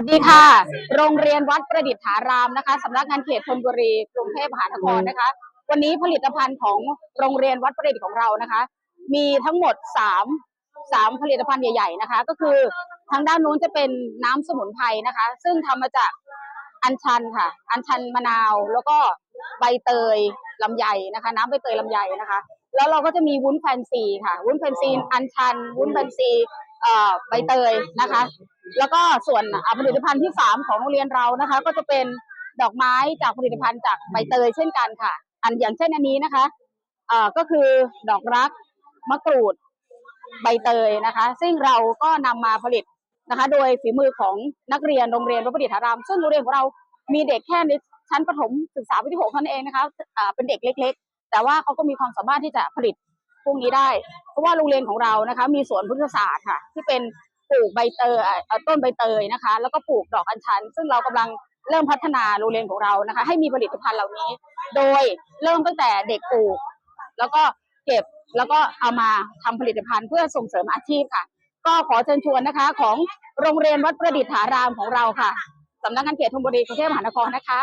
วัสดีค่ะ โรงเรียนวัดประดิษฐารามนะคะสำนักงานเขตธนบุรีกรุงเทพมหานครนะคะ วันนี้ผลิตภัณฑ์ของโรงเรียนวัดประดิษฐ์ของเรานะคะ มีทั้งหมดสามสามผลิตภัณฑ์ใหญ่ ๆนะคะ ก็คือทางด้านนู้นจะเป็นน้ำสมุนไพรนะคะ ซึ่งทำมาจากอัญชันค่ะ อัญชันมะนาว แล้วก็ใบเตยลำไยนะคะ น้ำใบเตยลำไยนะคะ แล้วเราก็จะมีวุ้นแฟนซีค่ะ วุ้นแฟนซีอัญชัน วุ้นแฟนซีใบเตยนะคะ แล้วก็ส่วนอะผลิตภัณฑ์ที่สามของโรงเรียนเรานะคะ ก็จะเป็นดอกไม้จากผลิตภัณฑ์จากใบเตยเช่นกันค่ะ อันอย่างเช่นอันนี้นะคะเอ่อก็คือดอกรักมะกรูดใบเตยนะคะ ซึ่งเราก็นำมาผลิตนะคะ โดยฝีมือของนักเรียนโรงเรียนวัดประดิษฐาราม ซึ่งโรงเรียนของเรามีเด็กแค่ในชั้นประถมศึกษาปีที่หกเท่านั้นเองนะคะอ่าเป็นเด็กเล็ก ๆ แต่ว่าเขาก็มีความสามารถที่จะผลิตพวกนี้ได้ เพราะว่าโรงเรียนของเรานะคะ มีสวนพุทธศาสตร์ค่ะ ที่เป็น ปลูกใบเตยอ่อต้นใบเตยนะคะ แล้วก็ปลูกดอกอัญชัน ซึ่งเรากำลังเริ่มพัฒนาโรงเรียนของเรานะคะ ให้มีผลิตภัณฑ์เหล่านี้ โดยเริ่มตั้งแต่เด็กปลูก แล้วก็เก็บแล้วก็เอามาทำผลิตภัณฑ์เพื่อส่งเสริมอาชีพค่ะ ก็ขอเชิญชวนนะคะของโรงเรียนวัดประดิษฐารามของเราค่ะสำนักงานเขตธนบุรีกรุงเทพมหานครนะคะ